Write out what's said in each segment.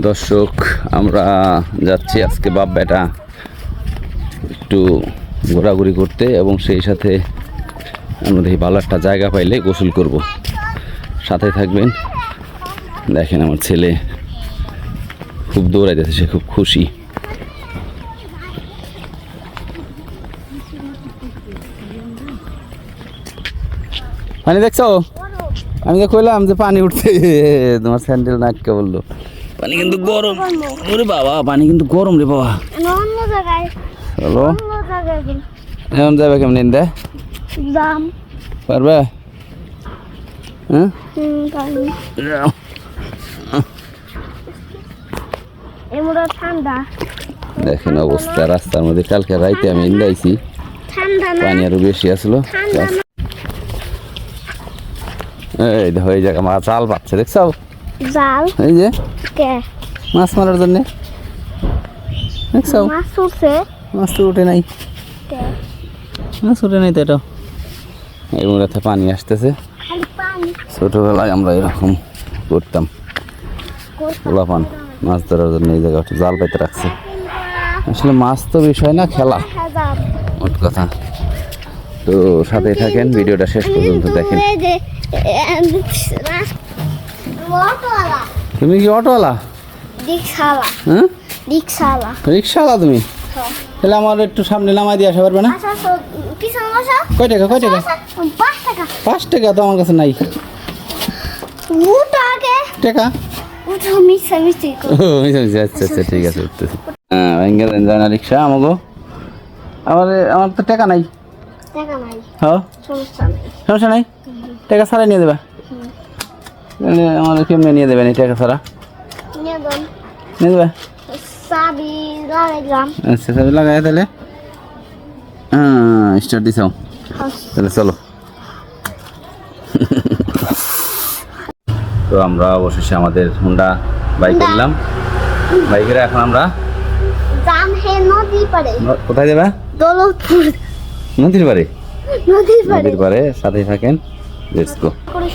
দর্শক, আমরা যাচ্ছি আজকে বাপ বেটা একটু ঘোরাঘুরি করতে এবং সেই সাথে আমরা এই ভালো একটা জায়গা পাইলে গোসল করব। সাথে থাকবেন, দেখেন আমার ছেলে খুব দৌড়াইতেছে, সে খুব খুশি। পানি দেখছ? আমি তো কইলাম যে পানি উঠছে তোমার স্যান্ডেল নাটকে বলল? পানি কিন্তু গরম। ওরে বাবা পানি কিন্তু গরম রে বাবা। চলো গেল। এখন যাবে কেমন দে পারবে? হ্যাঁ? দেখেন অবস্থা রাস্তার মধ্যে কালকে রাইতে আমি ইন্দাইছি পানি আরও বেশি আসলো। এই দেখো এই জায়গা মাছ জাল পাচ্ছে দেখছ? জাল এই যে কে মাছ মারার জন্য দেখছ মাছ উঠছে মাছ তো উঠে নাই মাছ উঠে নাই তো এটা এই মুরাতে পানি আসতেছে ছোটবেলায় আমরা এরকম করতাম পোলাপান মাছ ধরার জন্য এই জায়গা একটু জাল পেতে রাখছে আসলে মাছ তো বিষয় না খেলা মোট কথা তো সাথে থাকেন ভিডিওটা শেষ পর্যন্ত দেখেন তুমি কি অটোওয়ালা? রিক্সাওয়ালা। হ্যাঁ? রিক্সাওয়ালা। রিক্সাওয়ালা তুমি? তাহলে আমার একটু সামনে নামাই দিয়ে আসা পারবে না? আচ্ছা বসা। কয় টাকা কয় টাকা? পাঁচ টাকা। পাঁচ টাকা তো আমার কাছে নাই। টাকা। আচ্ছা আচ্ছা ঠিক আছে হ্যাঁ ভেঙে দেন যায় না রিক্সা আমাকে আমার আমার তো টাকা নাই। টাকা নাই। হ্যাঁ? সমস্যা নাই। টাকা নিয়ে দেবা তাহলে আমার কেমনে নিয়ে দেবেন এই টাকা ছাড়া। নিয়ে চাবি আচ্ছা সব লাগাই তাহলে। হ্যাঁ স্টার্ট দিছাও তাহলে চলো। তো আমরা অবশেষে আমাদের হুন্ডা বাইক করলাম বাইকের এখন আমরা কোথায় যাবা? নদীর পারে নদীর পারে সাথেই থাকেন। লেটস গো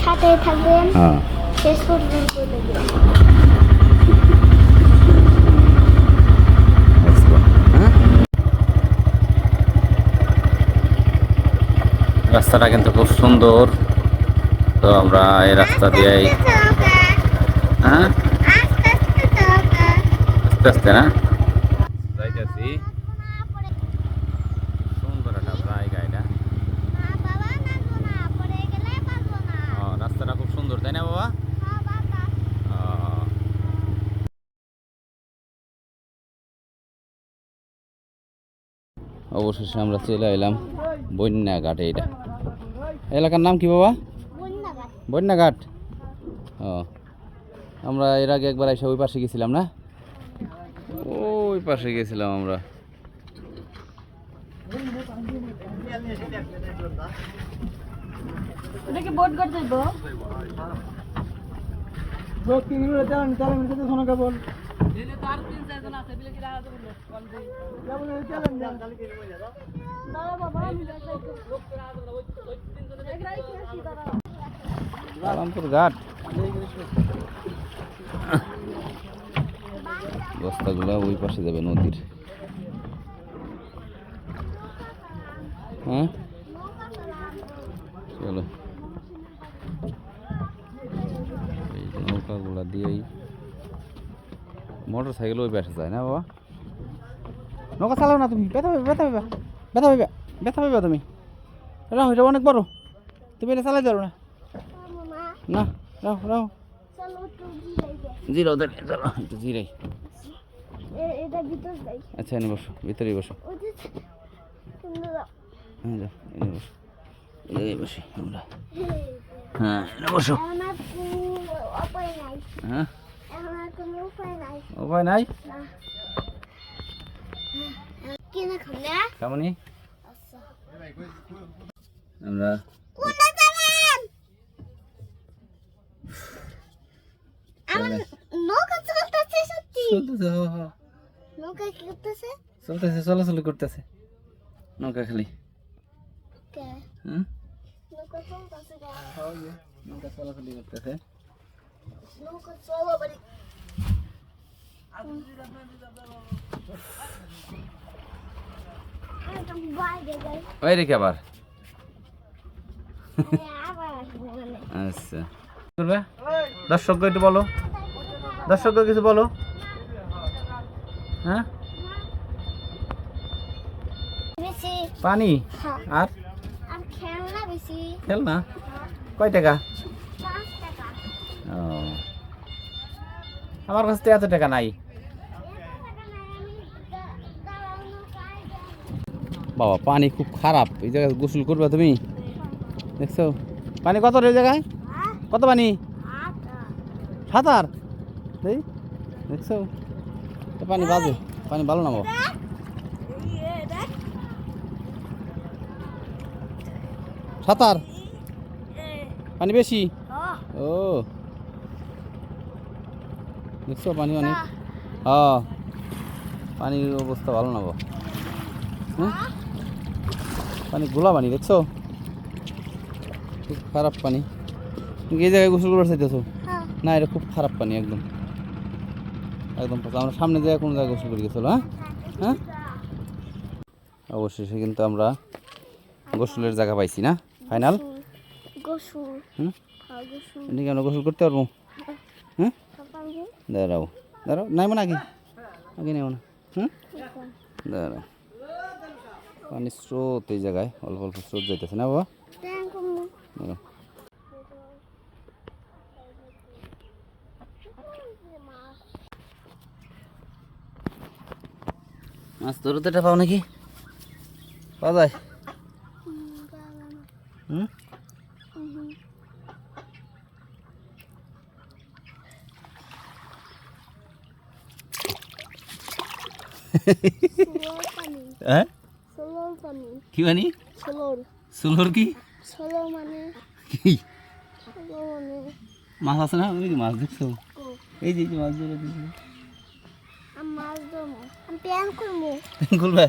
সাথে থাকবেন হ্যাঁ। শেষ পর্যন্ত? রাস্তাটা কিন্তু খুব সুন্দর। তো আমরা এই রাস্তা দিয়ে হ্যাঁ? আস্তে আস্তে চলতে আস্তে আস্তে না যাইতেছি সুন্দর একটা জায়গা এটা বাবা নাচবো না পরে গেলে পারব না ও, রাস্তাটা খুব সুন্দর তাই না বাবা ও। অবশেষে আমরা চলে এলাম বন্যা ঘাটে এটা। এলাকার নাম কি বাবা? বন্যা গাছ বন্যা ঘাট ও আমরা এর আগে একবার এসে ওই পাশে গেছিলাম না? ওই পাশে গেছিলাম আমরা। বোট দেবো ঘাট বস্তাগুলো ওই পাশে যাবে নদীর। হ্যাঁ? চলো। এই নৌকাগুলো দিয়েই মোটর সাইকেল ওই পাশে যায় না বাবা? নৌকা চালাও না তুমি, ব্যথা পাবে ব্যথা পাবে ব্যথা পাবে ব্যথা পাবে তুমি। রাহো, এটা অনেক বড়। তুমি এটা চালাই যাও না। না জিরাই যাই। জিরাও দেন চলো একটু জিরাই। আচ্ছা এনে বসো, ভিতরেই বসো। হ্যাঁ এনে বসো। এই বসি হ্যাঁ বসো। হ্যাঁ। উপায় নাই? কেমনই আমরা চলতেছে চলাচল করতেছে। নৌকা খালি। হ্যাঁ? নৌকা কে? নৌকা চলাচলি করতেছে নৌকা চলো বাড়ি একদম বাইরে যাই ওই রেখে আবার আচ্ছা করবে দর্শককে একটু বলো দর্শককে কিছু বলো হ্যাঁ পানি আর খেলনা কয় টাকা আমার কাছে তো এত টাকা নাই। বাবা পানি খুব খারাপ। এই জায়গায় গোসল করবে তুমি? দেখছ? পানি কত রে জায়গায়? কত পানি। সাঁতার এই দেখছ? পানি বাজে পানি ভালো না বাবা। সাঁতার পানি বেশি? ও। দেখছ পানি অনেক তা, হ্যাঁ। পানির অবস্থা ভালো না হুম? পানি গোলা পানি দেখছ? খুব খারাপ পানি। তুমি এই জায়গায় গোসল করতে চাইতেছো? হ্যাঁ, না এটা খুব খারাপ পানি একদম। একদম। আমরা সামনে জায়গায় কোনো জায়গায় গোসল করে গেছিল হ্যাঁ? হ্যাঁ? অবশেষে কিন্তু আমরা গোসলের জায়গা পাইছি না ফাইনাল? গোসু হুম? হ্যাঁ, গোসু এদিকে আমরা গোসল করতে পারব? হ্যাঁ? দাঁড়াও দাঁড়াও নাই মানে আগে। আগে নেও না। হুম? দাঁড়াও। পানির স্রোত এই জায়গায়, অল্প অল্প স্রোত যাইতেছে না বাবা? দাঁড়াও। মাছ ধরতে পাও নাকি? পাওয়া যায় হুম সোলোর পানি হ্যাঁ? কি বানি সোলোর। কি? মানে? কি? মানে মাছ আছে না? ওই যে মাছ দেখছ এই যে মাছ ধরে মাছ ধরবো। আমি প্যান করব খুলবে।